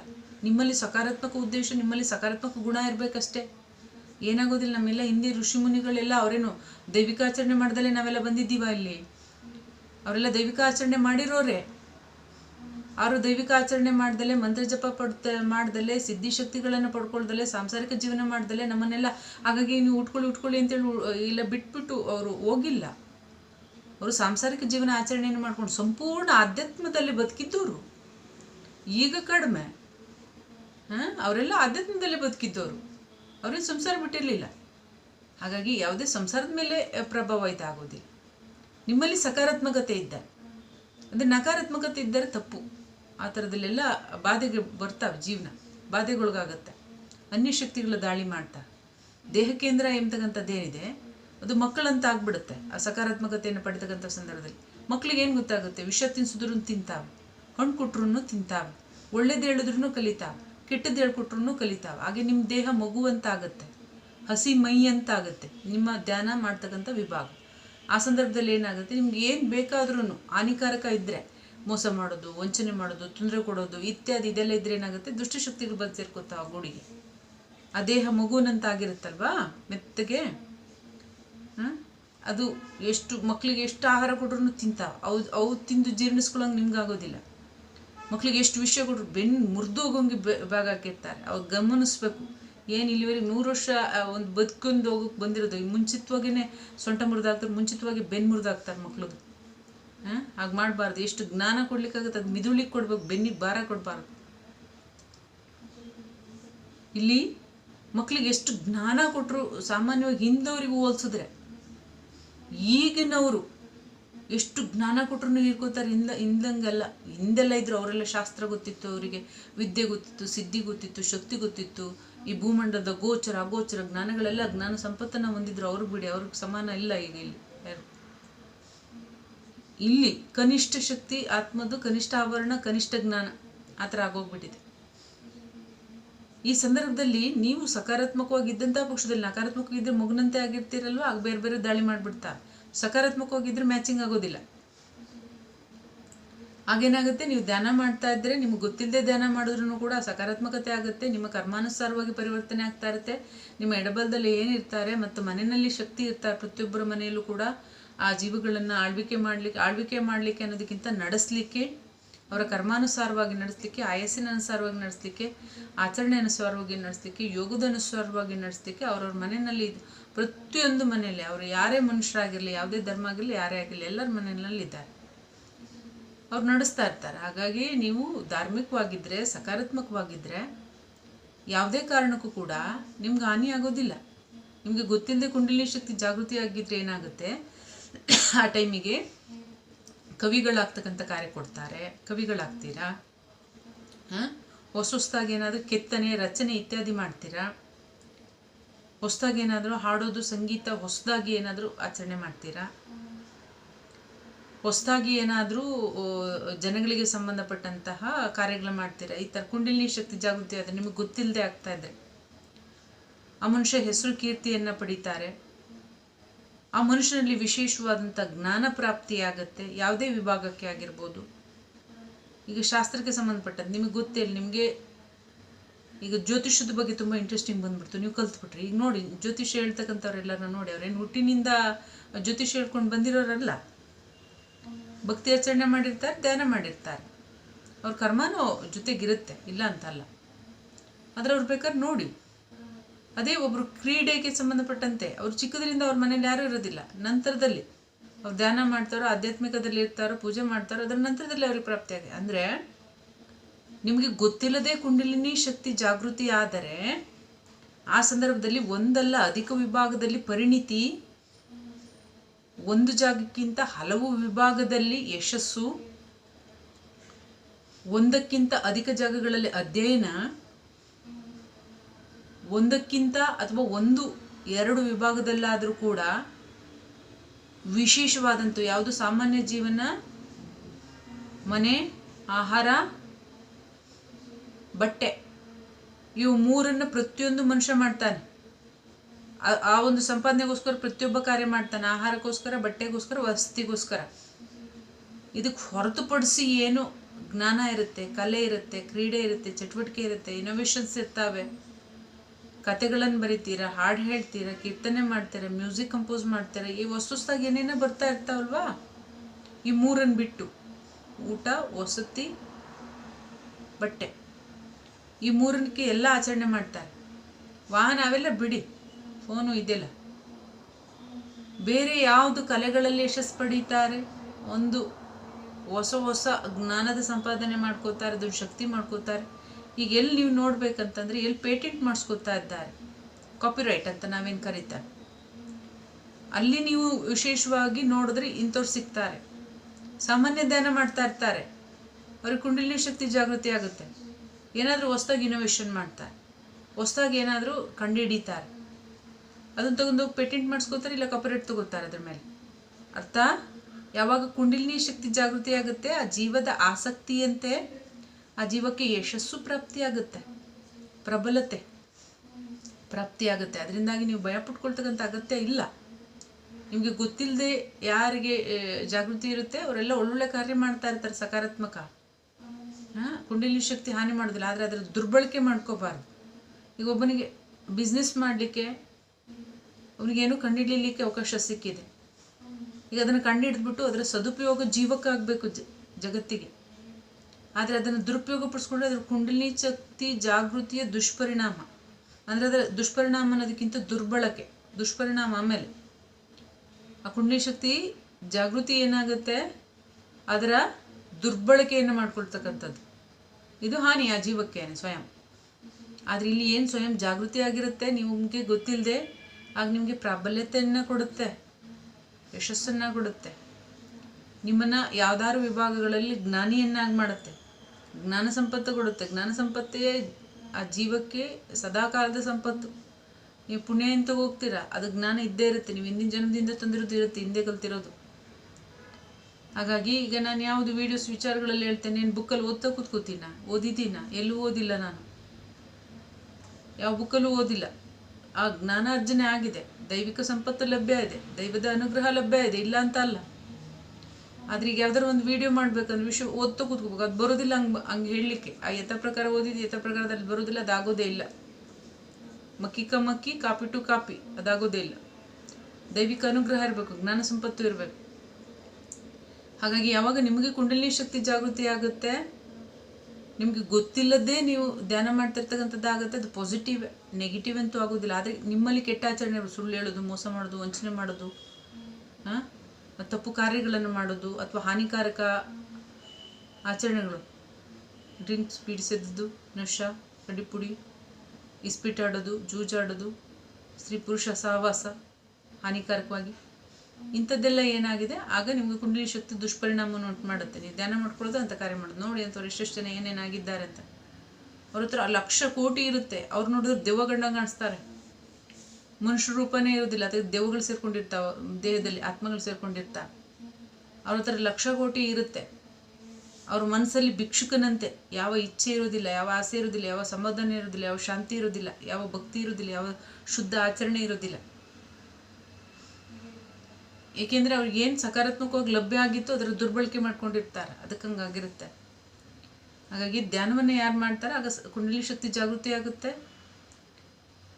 ನಿಮ್ಮಲ್ಲಿ ಸಕಾರಾತ್ಮಕ ಉದ್ದೇಶ, ನಿಮ್ಮಲ್ಲಿ ಸಕಾರಾತ್ಮಕ ಗುಣ ಇರಬೇಕಷ್ಟೇ. ಏನಾಗೋದಿಲ್ಲ ನಮ್ಮೆಲ್ಲ ಹಿಂದೆ ಋಷಿ ಮುನಿಗಳೆಲ್ಲ ಅವರೇನು ದೈವಿಕಾಚರಣೆ ಮಾಡ್ದಲೇ ನಾವೆಲ್ಲ ಬಂದಿದ್ದೀವ ಇಲ್ಲಿ? ಅವರೆಲ್ಲ ದೈವಿಕ ಆಚರಣೆ ಮಾಡಿರೋರೆ. ಅವರು ದೈವಿಕ ಆಚರಣೆ ಮಾಡ್ದಲೆ, ಮಂತ್ರ ಜಪ ಪಡ್ತ, ಮಾಡ್ದಲೆ, ಸಿದ್ಧಿ ಶಕ್ತಿಗಳನ್ನು ಪಡ್ಕೊಳ್ದಲೆ, ಸಾಂಸಾರಿಕ ಜೀವನ ಮಾಡ್ದಲೆ ನಮ್ಮನ್ನೆಲ್ಲ ಹಾಗಾಗಿ ನೀವು ಉಟ್ಕೊಳ್ಳಿ ಉಟ್ಕೊಳ್ಳಿ ಅಂತೇಳಿ ಇಲ್ಲ ಬಿಟ್ಬಿಟ್ಟು ಅವರು ಹೋಗಿಲ್ಲ. ಅವರು ಸಾಂಸಾರಿಕ ಜೀವನ ಆಚರಣೆಯನ್ನು ಮಾಡ್ಕೊಂಡು ಸಂಪೂರ್ಣ ಆಧ್ಯಾತ್ಮದಲ್ಲಿ ಬದುಕಿದ್ದವರು. ಈಗ ಕಡಿಮೆ. ಹಾಂ, ಅವರೆಲ್ಲ ಆಧ್ಯಾತ್ಮದಲ್ಲಿ ಬದುಕಿದ್ದವರು. ಅವ್ರೇನು ಸಂಸಾರ ಬಿಟ್ಟಿರಲಿಲ್ಲ. ಹಾಗಾಗಿ ಯಾವುದೇ ಸಂಸಾರದ ಮೇಲೆ ಪ್ರಭಾವ ಇದಾಗೋದಿಲ್ಲ ನಿಮ್ಮಲ್ಲಿ ಸಕಾರಾತ್ಮಕತೆ ಇದ್ದ. ಅಂದರೆ ನಕಾರಾತ್ಮಕತೆ ಇದ್ದರೆ ತಪ್ಪು. ಆ ಥರದಲ್ಲೆಲ್ಲ ಬಾಧೆಗೆ ಬರ್ತಾವೆ ಜೀವನ. ಬಾಧೆಗೊಳಗಾಗತ್ತೆ. ಅನ್ಯ ಶಕ್ತಿಗಳ ದಾಳಿ ಮಾಡ್ತಾ. ದೇಹ ಕೇಂದ್ರ ಎಂಬತಕ್ಕಂಥದ್ದೇನಿದೆ ಅದು ಮಕ್ಕಳಂತ ಆಗ್ಬಿಡುತ್ತೆ ಆ ಸಕಾರಾತ್ಮಕತೆಯನ್ನು ಪಡೆತಕ್ಕಂಥ ಸಂದರ್ಭದಲ್ಲಿ. ಮಕ್ಕಳಿಗೆ ಏನು ಗೊತ್ತಾಗುತ್ತೆ? ವಿಷ ತಿನ್ಸಿದ್ರು ತಿಂತಾವೆ. ಹಣ್ಣು ಕೊಟ್ರು ತಿಂತಾವೆ. ಒಳ್ಳೇದು ಹೇಳಿದ್ರು ಕಲಿತಾವೆ. ಕೆಟ್ಟದ್ದು ಹೇಳ್ಕೊಟ್ರು ಕಲಿತಾವೆ. ಹಾಗೆ ನಿಮ್ಮ ದೇಹ ಮಗುವಂತಾಗತ್ತೆ. ಹಸಿ ಮೈ ಅಂತ ಆಗುತ್ತೆ ನಿಮ್ಮ ಧ್ಯಾನ ಮಾಡ್ತಕ್ಕಂಥ ವಿಭಾಗ. ಆ ಸಂದರ್ಭದಲ್ಲಿ ಏನಾಗುತ್ತೆ? ನಿಮ್ಗೆ ಏನು ಬೇಕಾದ್ರೂ ಹಾನಿಕಾರಕ ಇದ್ದರೆ ಮೋಸ ಮಾಡೋದು, ವಂಚನೆ ಮಾಡೋದು, ತೊಂದರೆ ಕೊಡೋದು, ಇತ್ಯಾದಿ ಇದೆಲ್ಲ ಇದ್ರೆ ಏನಾಗುತ್ತೆ? ದುಷ್ಟಶಕ್ತಿಗಳು ಬಂದು ಸೇರ್ಕೊತಾವ ಗೂಡಿಗೆ. ಆ ದೇಹ ಮಗುವಿನಂತ ಆಗಿರುತ್ತಲ್ವಾ ಮೆತ್ತಗೆ? ಅದು ಎಷ್ಟು ಮಕ್ಕಳಿಗೆ ಎಷ್ಟು ಆಹಾರ ಕೊಟ್ರು ತಿಂತ. ಅವು ಅವು ತಿಂದು ಜೀರ್ಣಿಸ್ಕೊಳ್ಳೋಂಗೆ ನಿಮ್ಗೆ ಆಗೋದಿಲ್ಲ ಮಕ್ಕಳಿಗೆ ಎಷ್ಟು ವಿಷಯ ಕೊಟ್ಟರು ಬೆನ್ನು ಮುರಿದು ಹೋಗೋಂಗೆ ಭಾಗ ಹಾಕಿರ್ತಾರೆ. ಅವಾಗ ಗಮನಿಸ್ಬೇಕು. ಏನು ಇಲ್ಲಿವರೆಗೆ ನೂರು ವರ್ಷ ಒಂದು ಬದುಕೊಂಡು ಹೋಗೋಕೆ ಬಂದಿರೋದು, ಈ ಮುಂಚಿತವಾಗೇ ಸೊಂಟ ಮುರಿದಾಗ್ತಾರೆ, ಮುಂಚಿತವಾಗಿ ಬೆನ್ನು ಮುರಿದಾಗ್ತಾರೆ ಮಕ್ಳಿಗೆ. ಹಾಗೆ ಮಾಡಬಾರ್ದು. ಎಷ್ಟು ಜ್ಞಾನ ಕೊಡ್ಲಿಕ್ಕಾಗುತ್ತೆ, ಅದು ಮಿದುಳಿಗೆ ಕೊಡ್ಬೇಕು, ಬೆನ್ನಿಗೆ ಭಾರ ಕೊಡಬಾರ್ದು. ಇಲ್ಲಿ ಮಕ್ಕಳಿಗೆ ಎಷ್ಟು ಜ್ಞಾನ ಕೊಟ್ಟರು ಸಾಮಾನ್ಯವಾಗಿ ಹಿಂದವರಿಗೂ ಹೋಲ್ಸಿದ್ರೆ, ಈಗಿನವರು ಎಷ್ಟು ಜ್ಞಾನ ಕೊಟ್ಟರು ಇರ್ಕೋತಾರೆ, ಹಿಂದ, ಹಿಂದಂಗಲ್ಲ, ಹಿಂದೆಲ್ಲ ಇದ್ರು ಅವರೆಲ್ಲ ಶಾಸ್ತ್ರ ಗೊತ್ತಿತ್ತು, ಅವರಿಗೆ ವಿದ್ಯೆ ಗೊತ್ತಿತ್ತು, ಸಿದ್ಧಿ ಗೊತ್ತಿತ್ತು, ಶಕ್ತಿ ಗೊತ್ತಿತ್ತು. ಈ ಭೂಮಂಡಲದ ಗೋಚರ, ಅಗೋಚರ ಜ್ಞಾನಗಳೆಲ್ಲ ಜ್ಞಾನ ಸಂಪತ್ತನ್ನು ಹೊಂದಿದ್ರು ಅವ್ರಿಗೆ ಬಿಡಿ, ಅವ್ರಿಗೆ ಸಮಾನ ಇಲ್ಲ ಈಗ ಇಲ್ಲಿ. ಇಲ್ಲಿ ಕನಿಷ್ಠ ಶಕ್ತಿ ಆತ್ಮದ್ದು, ಕನಿಷ್ಠ ಆವರಣ, ಕನಿಷ್ಠ ಜ್ಞಾನ. ಆ ಥರ ಆಗೋಗ್ಬಿಟ್ಟಿದೆ. ಈ ಸಂದರ್ಭದಲ್ಲಿ ನೀವು ಸಕಾರಾತ್ಮಕವಾಗಿದ್ದಂಥ ಪಕ್ಷದಲ್ಲಿ ನಕಾರಾತ್ಮಕವಾಗಿದ್ದರೆ ಮಗುನಂತೆ ಆಗಿರ್ತೀರಲ್ವ? ಆಗ ಬೇರೆ ಬೇರೆ ದಾಳಿ ಮಾಡಿಬಿಡ್ತಾ. ಸಕಾರಾತ್ಮಕವಾಗಿದ್ದರೆ ಮ್ಯಾಚಿಂಗ್ ಆಗೋದಿಲ್ಲ. ಆಗೇನಾಗುತ್ತೆ ನೀವು ಧ್ಯಾನ ಮಾಡ್ತಾ ಇದ್ದರೆ ನಿಮ್ಗೆ ಗೊತ್ತಿಲ್ಲದೆ ಧ್ಯಾನ ಮಾಡಿದ್ರೂ ಕೂಡ ಸಕಾರಾತ್ಮಕತೆ ಆಗುತ್ತೆ. ನಿಮ್ಮ ಕರ್ಮಾನುಸಾರವಾಗಿ ಪರಿವರ್ತನೆ ಆಗ್ತಾ ಇರುತ್ತೆ. ನಿಮ್ಮ ಎಡಬಲದಲ್ಲಿ ಏನಿರ್ತಾರೆ ಮತ್ತು ಮನೆಯಲ್ಲಿ ಶಕ್ತಿ ಇರ್ತಾರೆ ಪ್ರತಿಯೊಬ್ಬರ ಮನೆಯಲ್ಲೂ ಕೂಡ ಆ ಜೀವಗಳನ್ನು ಆಳ್ವಿಕೆ ಮಾಡಲಿಕ್ಕೆ ಆಳ್ವಿಕೆ ಮಾಡಲಿಕ್ಕೆ ಅನ್ನೋದಕ್ಕಿಂತ ನಡೆಸಲಿಕ್ಕೆ, ಅವರ ಕರ್ಮಾನುಸಾರವಾಗಿ ನಡೆಸಲಿಕ್ಕೆ, ಆಯಸ್ಸಿನ ಅನುಸಾರವಾಗಿ ನಡೆಸಲಿಕ್ಕೆ, ಆಚರಣೆ ಅನುಸಾರವಾಗಿ ನಡೆಸಲಿಕ್ಕೆ, ಯೋಗದ ಅನುಸಾರವಾಗಿ ನಡೆಸಲಿಕ್ಕೆ, ಅವರವ್ರ ಮನೆಯಲ್ಲಿ ಪ್ರತಿಯೊಂದು ಮನೆಯಲ್ಲಿ, ಅವರು ಯಾರೇ ಮನುಷ್ಯರಾಗಿರಲಿ, ಯಾವುದೇ ಧರ್ಮ ಆಗಿರಲಿ, ಯಾರೇ ಆಗಿರಲಿ, ಎಲ್ಲರ ಮನೆಯಲ್ಲಿದ್ದಾರೆ ಅವ್ರು ನಡೆಸ್ತಾ ಇರ್ತಾರೆ. ಹಾಗಾಗಿ ನೀವು ಧಾರ್ಮಿಕವಾಗಿದ್ದರೆ ಸಕಾರಾತ್ಮಕವಾಗಿದ್ದರೆ ಯಾವುದೇ ಕಾರಣಕ್ಕೂ ಕೂಡ ನಿಮ್ಗೆ ಹಾನಿ ಆಗೋದಿಲ್ಲ ನಿಮಗೆ ಗೊತ್ತಿಲ್ಲದೆ ಕುಂಡಲಿನಿ ಶಕ್ತಿ ಜಾಗೃತಿ ಆಗಿದ್ರೆ ಏನಾಗುತ್ತೆ? ಆ ಟೈಮಿಗೆ ಕವಿಗಳಾಗ್ತಕ್ಕಂಥ ಕಾರ್ಯ ಕೊಡ್ತಾರೆ. ಕವಿಗಳಾಗ್ತೀರಾ? ಹೊಸ ಹೊಸದಾಗಿ ಏನಾದರೂ ಕೆತ್ತನೆ, ರಚನೆ ಇತ್ಯಾದಿ ಮಾಡ್ತೀರಾ? ಹೊಸದಾಗಿ ಏನಾದರೂ ಹಾಡೋದು, ಸಂಗೀತ ಹೊಸದಾಗಿ ಏನಾದರೂ ಆಚರಣೆ ಮಾಡ್ತೀರಾ? ಹೊಸದಾಗಿ ಏನಾದರೂ ಜನಗಳಿಗೆ ಸಂಬಂಧಪಟ್ಟಂತಹ ಕಾರ್ಯಗಳು ಮಾಡ್ತೀರಾ? ಈ ಥರ ಕುಂಡಲಿನಿ ಶಕ್ತಿ ಜಾಗೃತಿ ಆದರೆ ನಿಮಗೆ ಗೊತ್ತಿಲ್ಲದೆ ಆಗ್ತಾ ಇದೆ. ಆ ಮನುಷ್ಯ ಹೆಸರು, ಕೀರ್ತಿಯನ್ನು ಪಡಿತಾರೆ. ಆ ಮನುಷ್ಯನಲ್ಲಿ ವಿಶೇಷವಾದಂಥ ಜ್ಞಾನ ಪ್ರಾಪ್ತಿಯಾಗತ್ತೆ. ಯಾವುದೇ ವಿಭಾಗಕ್ಕೆ ಆಗಿರ್ಬೋದು. ಈಗ ಶಾಸ್ತ್ರಕ್ಕೆ ಸಂಬಂಧಪಟ್ಟದ್ದು. ನಿಮಗೆ ಗೊತ್ತಿಲ್ಲ ನಿಮಗೆ ಈಗ ಜ್ಯೋತಿಷದ ಬಗ್ಗೆ ತುಂಬ ಇಂಟ್ರೆಸ್ಟಿಂಗ್ ಬಂದ್ಬಿಡ್ತು. ನೀವು ಕಲ್ತ್ಬಿಟ್ರಿ. ಈಗ ನೋಡಿ, ಜ್ಯೋತಿಷ್ಯ ಹೇಳ್ತಕ್ಕಂಥವ್ರೆಲ್ಲರನ್ನ ನೋಡಿ, ಅವ್ರೇನು ಹುಟ್ಟಿನಿಂದ ಜ್ಯೋತಿಷ್ಯ ಹೇಳ್ಕೊಂಡು ಬಂದಿರೋರಲ್ಲ? ಭಕ್ತಿ ಆಚರಣೆ ಮಾಡಿರ್ತಾರೆ, ಧ್ಯಾನ ಮಾಡಿರ್ತಾರೆ. ಅವ್ರ ಕರ್ಮನೂ ಜೊತೆಗಿರುತ್ತೆ, ಇಲ್ಲ ಅಂತಲ್ಲ. ಆದರೆ ಅವ್ರು ಬೇಕಾದ್ರೆ ನೋಡಿ. ಅದೇ ಒಬ್ಬರು ಕ್ರೀಡೆಗೆ ಸಂಬಂಧಪಟ್ಟಂತೆ, ಅವ್ರು ಚಿಕ್ಕದ್ರಿಂದ ಅವ್ರ ಮನೇಲಿ ಯಾರೂ ಇರೋದಿಲ್ಲ. ನಂತರದಲ್ಲಿ ಅವ್ರು ಧ್ಯಾನ ಮಾಡ್ತಾರೋ, ಆಧ್ಯಾತ್ಮಿಕದಲ್ಲಿ ಇರ್ತಾರೋ, ಪೂಜೆ ಮಾಡ್ತಾರೋ, ಅದರ ನಂತರದಲ್ಲಿ ಅವ್ರಿಗೆ ಪ್ರಾಪ್ತಿಯಾಗಿದೆ ಅಂದರೆ ನಿಮಗೆ ಗೊತ್ತಿಲ್ಲದೆ ಕುಂಡಲಿನಿ ಶಕ್ತಿ ಜಾಗೃತಿ ಆದರೆ ಆ ಸಂದರ್ಭದಲ್ಲಿ ಒಂದಲ್ಲ, ಅಧಿಕ ವಿಭಾಗದಲ್ಲಿ ಪರಿಣಿತಿ, ಒಂದು ಜಾಗಕ್ಕಿಂತ ಹಲವು ವಿಭಾಗದಲ್ಲಿ ಯಶಸ್ಸು, ಒಂದಕ್ಕಿಂತ ಅಧಿಕ ಜಾಗಗಳಲ್ಲಿ ಅಧ್ಯಯನ ಒಂದಕ್ಕಿಂತ ಅಥವಾ ಒಂದು, ಎರಡು ವಿಭಾಗದಲ್ಲಾದರೂ ಕೂಡ ವಿಶೇಷವಾದಂಥ ಯಾವುದು ಸಾಮಾನ್ಯ ಜೀವನ, ಮನೆ, ಆಹಾರ, ಬಟ್ಟೆ, ಇವು ಮೂರನ್ನು ಪ್ರತಿಯೊಂದು ಮನುಷ್ಯ ಮಾಡ್ತಾನೆ. ಆ- ಒಂದು ಸಂಪಾದನೆಗೋಸ್ಕರ ಪ್ರತಿಯೊಬ್ಬ ಕಾರ್ಯ ಮಾಡ್ತಾನೆ. ಆಹಾರಕ್ಕೋಸ್ಕರ, ಬಟ್ಟೆಗೋಸ್ಕರ, ವಸತಿಗೋಸ್ಕರ. ಇದಕ್ಕೆ ಹೊರತುಪಡಿಸಿ ಏನು ಜ್ಞಾನ ಇರುತ್ತೆ, ಕಲೆ ಇರುತ್ತೆ, ಕ್ರೀಡೆ ಇರುತ್ತೆ, ಚಟುವಟಿಕೆ ಇರುತ್ತೆ ಇನೋವೇಷನ್ಸ್ ಇರ್ತಾವೆ. ಕತೆಗಳನ್ನು ಬರಿತೀರಾ, ಹಾಡು ಹೇಳ್ತೀರಾ, ಕೀರ್ತನೆ ಮಾಡ್ತೀರಾ, ಮ್ಯೂಸಿಕ್ ಕಂಪೋಸ್ ಮಾಡ್ತೀರಾ, ಈ ವಸ್ತುಸ್ತಾಗ ಏನೇನೋ ಬರ್ತಾ ಇರ್ತಾವಲ್ವಾ? ಈ ಮೂರನ್ನು ಬಿಟ್ಟು. ಊಟ, ವಸತಿ, ಬಟ್ಟೆ. ಈ ಮೂರಕ್ಕೆ ಎಲ್ಲ ಆಚರಣೆ ಮಾಡ್ತಾರೆ. ವಾಹನ ಅವೆಲ್ಲ ಬಿಡಿ. ಫೋನು ಇದೆಲ್ಲ. ಬೇರೆ ಯಾವುದು ಕಲೆಗಳಲ್ಲಿ ಯಶಸ್ಸು ಪಡೀತಾರೆ? ಒಂದು ಹೊಸ ಹೊಸ ಜ್ಞಾನದ ಸಂಪಾದನೆ ಮಾಡ್ಕೋತಾರೆ ಅದನ್ನು ಶಕ್ತಿ ಮಾಡ್ಕೋತಾರೆ. ಈಗ ಎಲ್ಲಿ ನೀವು ನೋಡ್ಬೇಕಂತಂದ್ರೆ ಎಲ್ಲಿ ಪೇಟೆಂಟ್ ಮಾಡಿಸ್ಕೊತಾ ಇದ್ದಾರೆ? ಕಾಪಿರೈಟ್ ಅಂತ ನಾವೇನು ಕರೀತಾರೆ ಅಲ್ಲಿ ನೀವು ವಿಶೇಷವಾಗಿ ನೋಡಿದ್ರೆ ಇಂಥವ್ರು ಸಿಗ್ತಾರೆ. ಸಾಮಾನ್ಯ ಧ್ಯಾನ ಮಾಡ್ತಾ ಇರ್ತಾರೆ. ಅವ್ರಿಗೆ ಕುಂಡಲಿನಿ ಶಕ್ತಿ ಜಾಗೃತಿ ಆಗುತ್ತೆ. ಏನಾದರೂ ಹೊಸ್ದಾಗಿ ಇನೋವೇಷನ್ ಮಾಡ್ತಾರೆ. ಹೊಸ್ದಾಗಿ ಏನಾದರೂ ಕಂಡುಹಿಡಿತಾರೆ. ಅದನ್ನು ತಗೊಂಡು ಪೇಟೆಂಟ್ ಮಾಡಿಸ್ಕೋತಾರೆ ಇಲ್ಲ ಕಾಪಿರೈಟ್ ತಗೋತಾರೆ ಅದ್ರ ಮೇಲೆ. ಅರ್ಥ? ಯಾವಾಗ ಕುಂಡಲಿನಿ ಶಕ್ತಿ ಜಾಗೃತಿ ಆಗುತ್ತೆ, ಆ ಜೀವದ ಆಸಕ್ತಿಯಂತೆ ಆ ಜೀವಕ್ಕೆ ಯಶಸ್ಸು ಪ್ರಾಪ್ತಿಯಾಗುತ್ತೆ. ಪ್ರಬಲತೆ ಪ್ರಾಪ್ತಿಯಾಗುತ್ತೆ. ಅದರಿಂದಾಗಿ ನೀವು ಭಯ ಪಟ್ಕೊಳ್ತಕ್ಕಂಥ ಅಗತ್ಯ ಇಲ್ಲ. ನಿಮಗೆ ಗೊತ್ತಿಲ್ಲದೆ ಯಾರಿಗೆ ಜಾಗೃತಿ ಇರುತ್ತೆ, ಅವರೆಲ್ಲ ಒಳ್ಳೊಳ್ಳೆ ಕಾರ್ಯ ಮಾಡ್ತಾ ಇರ್ತಾರೆ ಸಕಾರಾತ್ಮಕ. ಹಾಂ, ಕುಂಡಲಿನಿ ಶಕ್ತಿ ಹಾನಿ ಮಾಡೋದಿಲ್ಲ, ಆದರೆ ಅದರ ದುರ್ಬಳಕೆ ಮಾಡ್ಕೋಬಾರ್ದು. ಈಗ ಒಬ್ಬನಿಗೆ ಬಿಸ್ನೆಸ್ ಮಾಡಲಿಕ್ಕೆ ಅವನಿಗೇನು ಕಂಡುಹಿಡಲಿಕ್ಕೆ ಅವಕಾಶ ಸಿಕ್ಕಿದೆ. ಈಗ ಅದನ್ನು ಕಂಡುಹಿಡಿದ್ಬಿಟ್ಟು ಅದರ ಸದುಪಯೋಗ ಜೀವಕ್ಕಾಗಬೇಕು ಜಗತ್ತಿಗೆ. ಆದರೆ ಅದನ್ನು ದುರುಪಯೋಗ ಪಡಿಸ್ಕೊಂಡ್ರೆ ಅದರ ಕುಂಡಲಿನಿ ಶಕ್ತಿ ಜಾಗೃತಿಯ ದುಷ್ಪರಿಣಾಮ. ಅಂದರೆ ಅದರ ದುಷ್ಪರಿಣಾಮ ಅನ್ನೋದಕ್ಕಿಂತ ದುರ್ಬಳಕೆ, ದುಷ್ಪರಿಣಾಮ ಆಮೇಲೆ. ಆ ಕುಂಡಲಿ ಶಕ್ತಿ ಜಾಗೃತಿ ಏನಾಗುತ್ತೆ? ಅದರ ದುರ್ಬಳಕೆಯನ್ನು ಮಾಡ್ಕೊಳ್ತಕ್ಕಂಥದ್ದು. ಇದು ಹಾನಿ ಆ ಜೀವಕ್ಕೆ ಸ್ವಯಂ. ಆದರೆ ಇಲ್ಲಿ ಏನು ಸ್ವಯಂ ಜಾಗೃತಿ ಆಗಿರುತ್ತೆ ನಿಮಗೆ ಗೊತ್ತಿಲ್ಲದೆ ಆಗ ನಿಮಗೆ ಪ್ರಾಬಲ್ಯತೆಯನ್ನು ಕೊಡುತ್ತೆ, ಯಶಸ್ಸನ್ನು ಕೊಡುತ್ತೆ. ನಿಮ್ಮನ್ನು ಯಾವ್ದಾದ್ರು ವಿಭಾಗಗಳಲ್ಲಿ ಜ್ಞಾನಿಯನ್ನಾಗಿ ಮಾಡುತ್ತೆ. ಜ್ಞಾನ ಸಂಪತ್ತು ಕೊಡುತ್ತೆ. ಜ್ಞಾನ ಸಂಪತ್ತೇ ಆ ಜೀವಕ್ಕೆ ಸದಾಕಾಲದ ಸಂಪತ್ತು. ನೀವು ಪುಣ್ಯ ಅಂತ ಹೋಗ್ತೀರಾ? ಅದು ಜ್ಞಾನ ಇದ್ದೇ ಇರುತ್ತೆ. ನೀವು ಹಿಂದಿನ ಜನ್ಮದಿಂದ ತಂದಿರೋದು ಇರುತ್ತೆ. ಹಿಂದೆ ಕಲ್ತಿರೋದು. ಹಾಗಾಗಿ ಈಗ ನಾನು ಯಾವುದು ವೀಡಿಯೋಸ್ ವಿಚಾರಗಳಲ್ಲಿ ಹೇಳ್ತೇನೆ. ಏನು ಬುಕ್ಕಲ್ಲಿ ಓದ್ತಾ ಕೂತ್ಕೋತೀನ? ಓದಿದ್ದೀನ? ಎಲ್ಲೂ ಓದಿಲ್ಲ ನಾನು. ಯಾವ ಬುಕ್ಕಲ್ಲೂ ಓದಿಲ್ಲ. ಆ ಜ್ಞಾನಾರ್ಜನೆ ಆಗಿದೆ. ದೈವಿಕ ಸಂಪತ್ತು ಲಭ್ಯ ಇದೆ. ದೈವದ ಅನುಗ್ರಹ ಲಭ್ಯ ಇದೆ. ಇಲ್ಲ ಅಂತ ಅಲ್ಲ. ಆದ್ರೆ ಈಗ ಯಾವ್ದಾರು ಒಂದು ವಿಡಿಯೋ ಮಾಡ್ಬೇಕಂದ್ರೆ ವಿಷಯ ಓದ್ತಾ ಕೂತ್ಕೋಬೇಕು. ಅದು ಬರೋದಿಲ್ಲ ಹಂಗೆ ಹಂಗೆ ಹೇಳಲಿಕ್ಕೆ. ಆ ಯಥ ಪ್ರಕಾರ ಓದಿದ್ದು, ಯಥ ಪ್ರಕಾರದಲ್ಲಿ ಬರೋದಿಲ್ಲ, ಅದಾಗೋದೇ ಇಲ್ಲ. ಮಕ್ಕಿ ಕ ಮಕ್ಕಿ, ಕಾಪಿ ಟು ಕಾಪಿ, ಅದಾಗೋದೇ ಇಲ್ಲ. ದೈವಿಕ ಅನುಗ್ರಹ ಇರಬೇಕು, ಜ್ಞಾನ ಸಂಪತ್ತು ಇರಬೇಕು. ಹಾಗಾಗಿ ಯಾವಾಗ ನಿಮಗೆ ಕುಂಡಲಿನಿ ಶಕ್ತಿ ಜಾಗೃತಿ ಆಗುತ್ತೆ, ನಿಮಗೆ ಗೊತ್ತಿಲ್ಲದೆ ನೀವು ಧ್ಯಾನ ಮಾಡ್ತಿರ್ತಕ್ಕಂಥದ್ದಾಗುತ್ತೆ ಅದು ಪಾಸಿಟಿವ್ ನೆಗೆಟಿವ್ ಅಂತೂ ಆಗೋದಿಲ್ಲ. ಆದರೆ ನಿಮ್ಮಲ್ಲಿ ಕೆಟ್ಟ ಆಚರಣೆ ಸುಳ್ಳು ಹೇಳೋದು, ಮೋಸ ಮಾಡೋದು, ವಂಚನೆ ಮಾಡೋದು, ಹಾಂ? ತಪ್ಪು ಕಾರ್ಯಗಳನ್ನು ಮಾಡೋದು ಅಥವಾ ಹಾನಿಕಾರಕ ಆಚರಣೆಗಳು. ಡ್ರಿಂಕ್ಸ್ ಪೀಡಿಸಿದ್ದು ನಶ ಅಡಿಪುಡಿ ಇಸ್ಪಿಟಾಡೋದು, ಜೂಜಾಡೋದು, ಸ್ತ್ರೀ ಪುರುಷ ಸಹವಾಸ, ಹಾನಿಕಾರಕವಾಗಿ. ಇಂಥದ್ದೆಲ್ಲ ಏನಾಗಿದೆ? ಆಗ ನಿಮಗೆ ಕುಂಡಲಿ ಶಕ್ತಿ ದುಷ್ಪರಿಣಾಮವನ್ನು ಉಂಟು ಮಾಡುತ್ತೆ ನೀವು ಧ್ಯಾನ ಮಾಡ್ಕೊಳ್ಳೋದು ಅಂತ ಕಾರ್ಯ ಮಾಡೋದು. ನೋಡಿ ಅಂತವ್ರು ಎಷ್ಟೆಷ್ಟು ಜನ ಏನೇನಾಗಿದ್ದಾರೆ ಅಂತ. ಅವ್ರ ಹತ್ರ ಲಕ್ಷ ಕೋಟಿ ಇರುತ್ತೆ. ಅವ್ರು ನೋಡಿದ್ರೆ ದೆವ್ವಗಂಡ ಕಾಣಿಸ್ತಾರೆ. ಮನುಷ್ಯ ರೂಪನೇ ಇರೋದಿಲ್ಲ ಅದಕ್ಕೆ ದೇವಗಳು ಸೇರ್ಕೊಂಡಿರ್ತಾವ, ದೇಹದಲ್ಲಿ ಆತ್ಮಗಳು ಸೇರ್ಕೊಂಡಿರ್ತಾವ ಅವ್ರ ಹತ್ರ ಲಕ್ಷ ಕೋಟಿ ಇರುತ್ತೆ. ಅವ್ರ ಮನಸ್ಸಲ್ಲಿ ಭಿಕ್ಷುಕನಂತೆ. ಯಾವ ಇಚ್ಛೆ ಇರೋದಿಲ್ಲ ಯಾವ ಆಸೆ ಇರೋದಿಲ್ಲ ಯಾವ ಸಮಾಧಾನ ಇರೋದಿಲ್ಲ ಯಾವ ಶಾಂತಿ ಇರೋದಿಲ್ಲ ಯಾವ ಭಕ್ತಿ ಇರೋದಿಲ್ಲ ಯಾವ ಶುದ್ಧ ಆಚರಣೆ ಇರೋದಿಲ್ಲ ಏಕೆಂದರೆ ಅವ್ರಿಗೆ ಏನು ಸಕಾರಾತ್ಮಕವಾಗಿ ಲಭ್ಯ ಆಗಿತ್ತು ಅದರ ದುರ್ಬಳಕೆ ಮಾಡ್ಕೊಂಡಿರ್ತಾರೆ. ಅದಕ್ಕೆ ಹಂಗಾಗಿರುತ್ತೆ. ಹಾಗಾಗಿ ಧ್ಯಾನವನ್ನು ಯಾರು ಮಾಡ್ತಾರೆ? ಆಗ ಕುಂಡಲಿ ಶಕ್ತಿ ಜಾಗೃತಿ ಆಗುತ್ತೆ.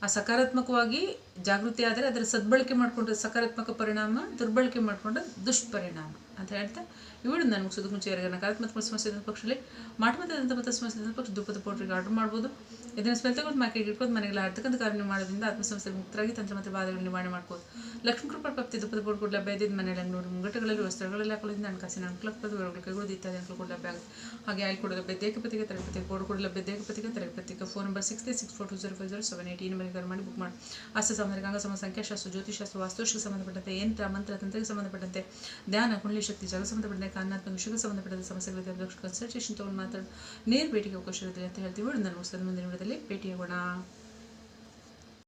ಆ ಸಕಾರಾತ್ಮಕವಾಗಿ ಜಾಗೃತಿ ಆದರೆ ಅದರ ಸದ್ಬಳಕೆ ಮಾಡಿಕೊಂಡ್ರೆ ಸಕಾರಾತ್ಮಕ ಪರಿಣಾಮ, ದುರ್ಬಳಕೆ ಮಾಡಿಕೊಂಡ್ರೆ ದುಷ್ಪರಿಣಾಮ ಅಂತ ಹೇಳ್ತಾ ಇವಳು ನಾನು ಮುಗಿಸೋದು ಮುಂಚೆ ಯಾರಿಗೆ ನಕಾರಾತ್ಮಕ ಸಮಸ್ಯೆ ಇದ್ದ ಪಕ್ಷದಲ್ಲಿ ಮಾಟಮತದಂತ ಮತ್ತು ಸಮಸ್ಯೆ ಇದ್ದ ಪಕ್ಷ ದುಪ್ಪದ ಪೌಡ್ರಿಗೆ ಆರ್ಡರ್ ಮಾಡ್ಬೋದು. ಇದನ್ನು ಸ್ಮೆಲ್ ತಗೊಂಡು ಮಾರ್ಕೆಟ್ ಇಟ್ಕೊಂಡು ಮನೆಗೆಲ್ಲ ಆಡ್ತಕ್ಕಂಥ ಕಾರ್ಯ ಮಾಡೋದ್ರಿಂದ ಆತ್ಮಸಮಸ್ಯೆ ಮುಕ್ತರಾಗಿ ತಂತ್ರ ಮತ್ತು ಬಾಧೆಗಳು ನಿವಾರಣೆ ಮಾಡ್ಬೋದು. ಲಕ್ಷ್ಮೀ ಕೃಪಾ ಪ್ರಾಪ್ತಿ ದುಪ್ಪದ ಪೌಡ್ ಕೂಡ ಲಭ್ಯ ಇದ್ದಿದ್ದು ಮನೆಯಲ್ಲಿ ನೋಡಿ ಮುಂಗಟಗಳಲ್ಲಿ ವಸ್ತ್ರಗಳಲ್ಲಿ ಹಾಕೋದ್ರಿಂದ ಹಣಕಾಸಿನ ಅನುಕೂಲಪದ ವಿವರಗಳು ಕೈಗೊಳ್ಳೋದು ಇತ್ಯಾದಿ ಅನುಕೂಲ ಕೂಡ ಲಭ್ಯ ಆಗುತ್ತೆ. ಹಾಗೆ ಆಯ್ಕೆ ಕೂಡ ಲಭ್ಯ. ದೇಹಪತಿಗೆ ತರಬೇತಿ ಕೋಡ್ ಕೂಡ ಲಭ್ಯ. ದೇಹಪತಿಗೆ ತರಬೇತಿಗೆ phone number six three six four two zero five zero seven eight ಈ ನಂಬರಿಗೆ ಮಾಡಿ ಬುಕ್ ಮಾಡಿ. ಆಸ್ತಿ ಸಾಮಾನ್ಯ ಅಂಗ ಸಮ ಸಂಖ್ಯಾಶಾಸ್ತ್ರ ಜ್ಯೋತಿಷಾಸ್ತ್ರ ವಾಸ್ತುಶಕ್ಕೆ ಸಂಬಂಧಪಟ್ಟಂತೆ ಯಂತ್ರ ಮಂತ್ರ, ತಂತ್ರಕ್ಕೆ ಸಂಬಂಧಪಟ್ಟಂತೆ ಧ್ಯಾನ, ಕುಂಡಲಿ ಶಕ್ತಿ, ಜಗ ಸಂಬಂಧಪಟ್ಟಂತೆ ಕಾನಾತ್ಮಕ ವಿಷಯಕ್ಕೆ ಸಂಬಂಧಪಟ್ಟಂತೆ ಸಮಸ್ಯೆಗಳಿದೆ ಕನ್ಸಲ್ಟೇಷನ್ ತೊಗೊಂಡು ಮಾತಾಡಿ ನೇರ ಭೇಟಿಗೆ ಅವಕಾಶ ಇರುತ್ತೆ ಅಂತ ಹೇಳ್ತೀವಿ. ಮುಗಿಸಿದ ಮುಂದಿನ ವಿಡಿಯೋದಲ್ಲಿ ಭೇಟಿಯಾಗೋಣ.